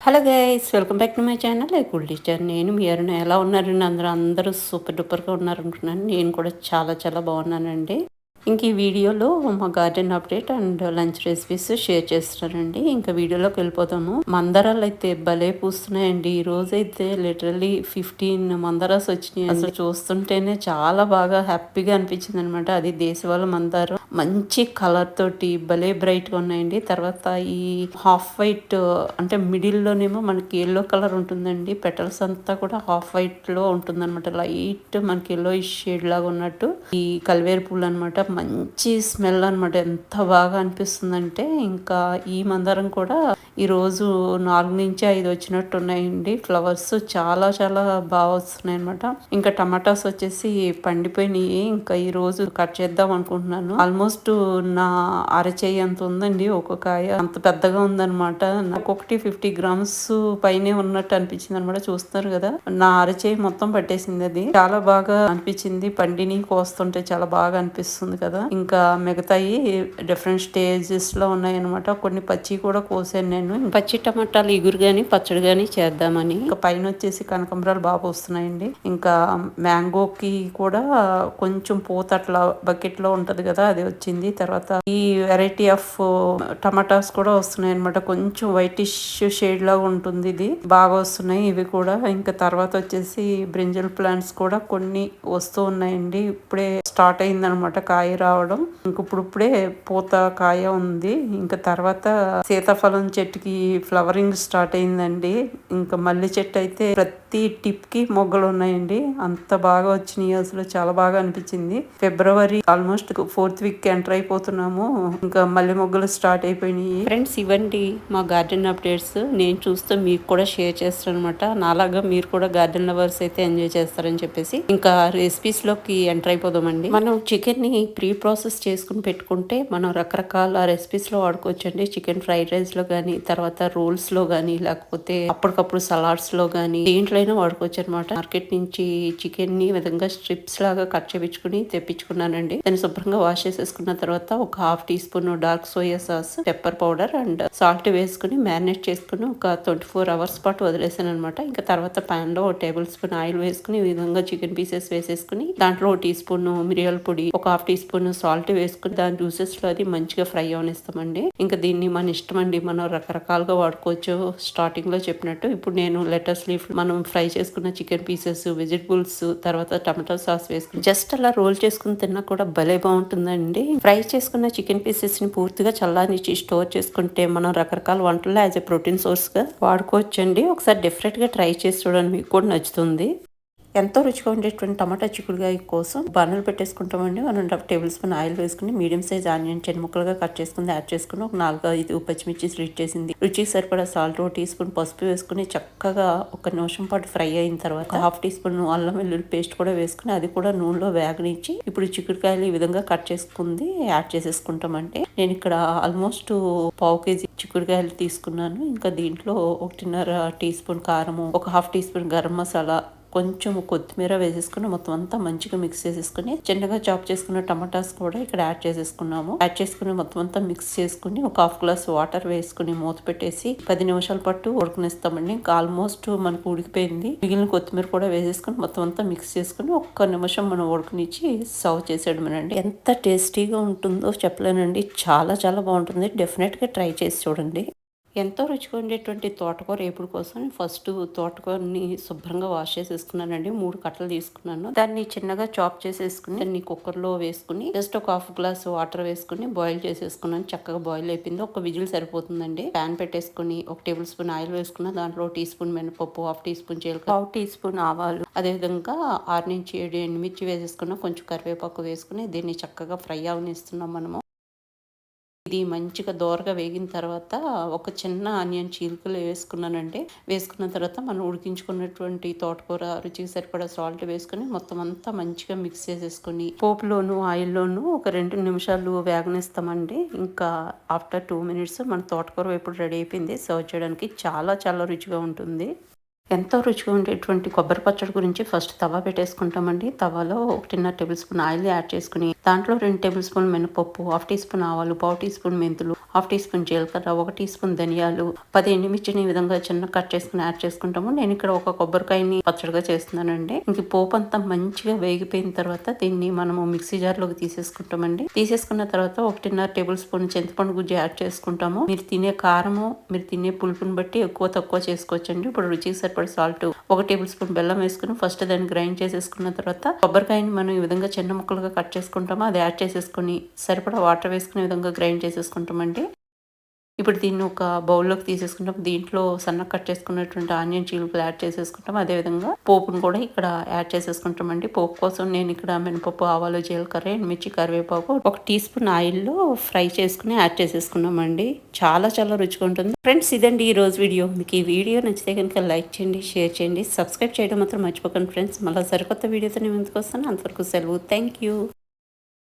Hello guys welcome back to my channel. Cool teacher నేను మీ అరుణ. ఎలా ఉన్నారండి అందరూ? అందరూ సూపర్ డూపర్గా ఉన్నారు అనుకుంటున్నాను నేను కూడా చాలా చాలా బాగున్నానండి. ఇంక ఈ వీడియోలో మా garden update and lunch recipes share చేస్తున్నానండి. ఇంకా వీడియోలోకి వెళ్ళిపోతాము మందారాలు అయితే భలే పూస్తున్నాయండి. ఈ రోజు అయితే లిటరలీ ఫిఫ్టీన్ మందారాస్ వచ్చినాయి. అసలు చూస్తుంటేనే చాలా బాగా హ్యాపీగా అనిపించింది అనమాట అది దేశవాళ మందారం. మంచి కలర్ తోటి భలే బ్రైట్గా ఉన్నాయండి. తర్వాత ఈ హాఫ్ వైట్ అంటే మిడిల్ లోనేమో మనకి ఎల్లో కలర్ ఉంటుందండి. పెటల్స్ అంతా కూడా హాఫ్ వైట్లో ఉంటుంది అనమాట లైట్ మనకి ఎల్లో షేడ్ లాగా ఉన్నట్టు. ఈ కల్వేరు పూలు అనమాట మంచి స్మెల్ అనమాట ఎంత బాగా అనిపిస్తుందంటే ఇంకా ఈ మందారం కూడా ఈరోజు నాలుగు నుంచి ఐదు వచ్చినట్టు ఉన్నాయండి. ఫ్లవర్స్ చాలా చాలా బాగా వస్తున్నాయి అనమాట ఇంకా టమాటాస్ వచ్చేసి పండిపోయినాయి. ఇంకా ఈ రోజు కట్ చేద్దాం అనుకుంటున్నాను. ఆల్మోస్ట్ నా అరచేయి అంత ఉందండి? ఒక్కొక్క కాయ అంత పెద్దగా ఉందన్నమాట. ఒక్కొక్కటి ఫిఫ్టీ గ్రామ్స్ పైనే ఉన్నట్టు అనిపించింది అనమాట చూస్తున్నారు కదా నా అరచేయి మొత్తం పట్టేసింది అది. చాలా బాగా అనిపించింది. పండిని కోస్తుంటే చాలా బాగా అనిపిస్తుంది కదా. ఇంకా మిగతాయి డిఫరెంట్ స్టేజెస్లో ఉన్నాయి అనమాట కొన్ని పచ్చి కూడా కోసాను నేను. పచ్చి టమాటాలు ఇగురు గాని పచ్చడి గాని చేద్దామని. ఇంకా పైన వచ్చేసి కనకంబరాలు బాగా వస్తున్నాయండి ఇంకా మ్యాంగోకి కూడా కొంచెం పూత అట్లా బకెట్లో ఉంటది కదా అది వచ్చింది. తర్వాత ఈ వెరైటీ ఆఫ్ uh, టమాటాస్ కూడా వస్తున్నాయి అనమాట కొంచెం వైటిష్ షేడ్ లాగా ఉంటుంది ఇది. బాగా వస్తున్నాయి ఇవి కూడా. ఇంకా తర్వాత వచ్చేసి బ్రింజల్ ప్లాంట్స్ కూడా కొన్ని వస్తూ ఉన్నాయండి. ఇప్పుడే స్టార్ట్ అయింది అనమాట కాయ రావడం. ఇంక పూత కాయ ఉంది. ఇంకా తర్వాత సీతాఫలం చెట్టుకి ఫ్లవరింగ్ స్టార్ట్ అయిందండి. ఇంకా మల్లి చెట్టు అయితే ప్రతి టిప్కి మొగ్గలు ఉన్నాయండి. అంత బాగా వచ్చినాయి. అసలు చాలా బాగా అనిపించింది. February almost fourth week enter అయిపోతున్నాము ఇంకా మల్లె మొగ్గలు స్టార్ట్ అయిపోయినాయి. ఫ్రెండ్స్ ఇవ్వండి మా గార్డెన్ అప్డేట్స్ నేను చూస్తే మీకు కూడా షేర్ చేస్తాను అనమాట నాలాగా మీరు కూడా గార్డెన్ లవర్స్ అయితే ఎంజాయ్ చేస్తారని చెప్పేసి. ఇంకా రెసిపీస్లోకి ఎంటర్ అయిపోదామండి. మనం చికెన్ని ప్రీ ప్రాసెస్ చేసుకుని పెట్టుకుంటే మనం రకరకాల రెసిపీస్లో వాడుకోవచ్చండి. చికెన్ ఫ్రైడ్ రైస్లో కానీ తర్వాత రోల్స్లో కానీ లేకపోతే అప్పటికప్పుడు సలాడ్స్లో కానీ దేంట్లైనా వాడుకోవచ్చు అనమాట మార్కెట్ నుంచి చికెన్ని విధంగా స్ట్రిప్స్ లాగా కట్ చేపించుకుని తెప్పించుకున్నానండి. దాన్ని శుభ్రంగా వాష్ వేసుకున్న తర్వాత ఒక half teaspoon dark soya sauce pepper powder and salt వేసుకుని మ్యారినేట్ చేసుకుని ఒక ట్వంటీ ఫోర్ అవర్స్ పాటు వదిలేసాను అనమాట ఇంకా తర్వాత పాన్లో టేబుల్ స్పూన్ ఆయిల్ వేసుకుని ఈ విధంగా చికెన్ పీసెస్ వేసేసుకుని దాంట్లో ఒక టీ స్పూన్ మిరియాల పొడి ఒక హాఫ్ టీ స్పూన్ సాల్ట్ వేసుకుని దాని జ్యూసెస్లో అది మంచిగా ఫ్రై అవనిస్తామండి. ఇంకా దీన్ని మన ఇష్టం అండి మనం రకరకాలుగా వాడుకోవచ్చు. స్టార్టింగ్లో చెప్పినట్టు ఇప్పుడు నేను లెటర్స్ లీఫ్ మనం ఫ్రై చేసుకున్న చికెన్ పీసెస్ వెజిటబుల్స్ తర్వాత టమాటో సాస్ వేసుకుని జస్ట్ అలా రోల్ చేసుకుని తిన్నా కూడా భలే బాగుంటుందండి. ఫ్రై చేసుకున్న చికెన్ పీసెస్ని పూర్తిగా చల్లారించి స్టోర్ చేసుకుంటే మనం రకరకాల వంటల్లో యాజ్ ఎ ప్రోటీన్ సోర్స్గా వాడుకోవచ్చండి. ఒకసారి డిఫరెంట్గా ట్రై చేసి చూడండి మీకు కూడా నచ్చుతుంది. ఎంతో రుచిగా ఉండేటువంటి టమాటా చిక్కుడుగాయ కోసం బన్నలు పెట్టేసుకుంటామండి. One and half tablespoon oil వేసుకుని మీడియం సైజ్ ఆనియన్ చిన్న ముక్కలుగా కట్ చేసుకుని యాడ్ చేసుకుని ఒక నాలుగు ఐదు పచ్చిమిర్చి స్వీట్ చేసింది. రుచికి సరిపడా సాల్ట్ ఒక టీ స్పూన్ పసుపు వేసుకుని చక్కగా ఒక నిమిషం పాటు ఫ్రై అయిన తర్వాత హాఫ్ టీ స్పూన్ అల్లం వెల్లుల్లి పేస్ట్ కూడా వేసుకుని అది కూడా నూనెలో వేగనిచ్చి ఇప్పుడు చిక్కుడుకాయలు ఈ విధంగా కట్ చేసుకుంది యాడ్ చేసేసుకుంటామంటే నేను ఇక్కడ ఆల్మోస్ట్ పావు కేజీ చిక్కుడుకాయలు తీసుకున్నాను. ఇంకా దీంట్లో ఒకటిన్నర టీ స్పూన్ కారము ఒక half teaspoon garam masala కొంచెం కొత్తిమీర వేసేసుకుని మొత్తం అంతా మంచిగా మిక్స్ చేసేసుకుని చిన్నగా చాప్ చేసుకున్న టమాటాస్ కూడా ఇక్కడ యాడ్ చేసేసుకున్నాము. యాడ్ చేసుకుని మొత్తం అంతా మిక్స్ చేసుకుని ఒక హాఫ్ గ్లాస్ వాటర్ వేసుకుని మూత పెట్టేసి పది నిమిషాల పాటు ఉడకనిస్తామండి. ఇంకా ఆల్మోస్ట్ మనకు ఉడికిపోయింది. మిగిలిన కొత్తిమీర కూడా వేసేసుకుని మొత్తం అంతా మిక్స్ చేసుకుని ఒక్క నిమిషం మనం ఉడకనిచ్చి సర్వ్ చేసేయడమేనండి. ఎంత టేస్టీగా ఉంటుందో చెప్పలేనండి. చాలా చాలా బాగుంటుంది. డెఫినెట్గా ట్రై చేసి చూడండి. ఎంతో రుచిగా ఉండేటువంటి తోటకూర ఏపుడు కోసం ఫస్ట్ తోటకూరని శుభ్రంగా వాష్ చేసేసుకున్నానండి. మూడు కట్టలు తీసుకున్నాను. దాన్ని చిన్నగా చాప్ చేసేసుకుని దాన్ని కుక్కర్లో వేసుకుని జస్ట్ ఒక హాఫ్ గ్లాస్ వాటర్ వేసుకుని బాయిల్ చేసేసుకున్నాను. చక్కగా బాయిల్ అయిపోయింది. ఒక విజిల్ సరిపోతుందండి. ప్యాన్ పెట్టేసుకుని ఒక టేబుల్ స్పూన్ ఆయిల్ వేసుకున్న దాంట్లో టీ స్పూన్ మినపప్పు హాఫ్ టీ స్పూన్ జీలకర్ర హాఫ్ టీ స్పూన్ ఆవాలు అదేవిధంగా ఆరు నుంచి ఏడు ఎండుమిర్చి వేసేసుకున్న కొంచెం కరివేపాకు వేసుకుని దీన్ని చక్కగా ఫ్రై అవనిస్తున్నాం మనము. ఇది మంచిగా దోరగా వేగిన తర్వాత ఒక చిన్న ఆనియన్ చీలికలు వేసుకున్నానంటే వేసుకున్న తర్వాత మనం ఉడికించుకున్నటువంటి తోటకూర రుచికి సరిపడా సాల్ట్ వేసుకుని మొత్తం అంతా మంచిగా మిక్స్ చేసేసుకుని పోపులోను ఆయిల్లోను ఒక రెండు నిమిషాలు వేగనిస్తామండి. ఇంకా ఆఫ్టర్ టూ మినిట్స్ మన తోటకూర ఎప్పుడు రెడీ అయిపోయింది. సర్వ్ చేయడానికి చాలా చాలా రుచిగా ఉంటుంది. ఎంతో రుచిగా ఉండేటువంటి కొబ్బరి పచ్చడి గురించి ఫస్ట్ తవా పెట్టేసుకుంటామండి. తవాలో ఒకటిన్నర టేబుల్ స్పూన్ ఆయిల్ యాడ్ చేసుకుని దాంట్లో రెండు టేబుల్ స్పూన్ మినపప్పు హాఫ్ టీ స్పూన్ ఆవాలు పావు టీ స్పూన్ మెంతులు హాఫ్ టీ స్పూన్ జీలకర్ర ఒక టీ స్పూన్ ధనియాలు పది ఎండుమిర్చిని ఈ విధంగా చిన్న కట్ చేసుకుని యాడ్ చేసుకుంటాము. నేను ఇక్కడ ఒక కొబ్బరికాయని పచ్చడిగా చేస్తున్నానండి. ఇంక పోపు అంతా మంచిగా వేగిపోయిన తర్వాత దీన్ని మనము మిక్సీ జార్లోకి తీసేసుకుంటామండి. తీసేసుకున్న తర్వాత ఒకటిన్నర టేబుల్ స్పూన్ చింతపండు గుజ్జు యాడ్ చేసుకుంటాము. మీరు తినే కారము మీరు తినే పులుపుని బట్టి ఎక్కువ తక్కువ చేసుకోవచ్చండి. ఇప్పుడు రుచికి సరిపడే సాల్ట్ ఒక టేబుల్ స్పూన్ బెల్లం వేసుకుని ఫస్ట్ దాన్ని గ్రైండ్ చేసేసుకున్న తర్వాత కొబ్బరికాయని మనం ఈ విధంగా చిన్న ముక్కలుగా కట్ చేసుకుంటాము. అది యాడ్ చేసేసుకుని సరిపడా వాటర్ వేసుకునే విధంగా గ్రైండ్ చేసేసుకుంటామండి. ఇప్పుడు దీన్ని ఒక బౌల్లోకి తీసేసుకుంటాం. దీంట్లో సన్న కట్ చేసుకున్నటువంటి ఆనియన్ చీలుపులు యాడ్ చేసేసుకుంటాం. అదేవిధంగా పోపును కూడా ఇక్కడ యాడ్ చేసేసుకుంటామండి. పోపు కోసం నేను ఇక్కడ మినపప్పు ఆవాలు జీలకర్ర మిర్చి కరివేపాకు ఒక టీ స్పూన్ ఆయిల్లో ఫ్రై చేసుకుని యాడ్ చేసేసుకున్నామండి. చాలా చాలా రుచిగా ఉంటుంది. ఫ్రెండ్స్ ఇదండి ఈ రోజు వీడియో మీకు ఈ వీడియో నచ్చితే కనుక లైక్ చేయండి షేర్ చేయండి సబ్స్క్రైబ్ చేయడం మాత్రం మర్చిపోకండి ఫ్రెండ్స్ మళ్ళీ సరికొత్త వీడియోతో నేను ముందుకు వస్తాను. అంతవరకు సెలవు. Thank you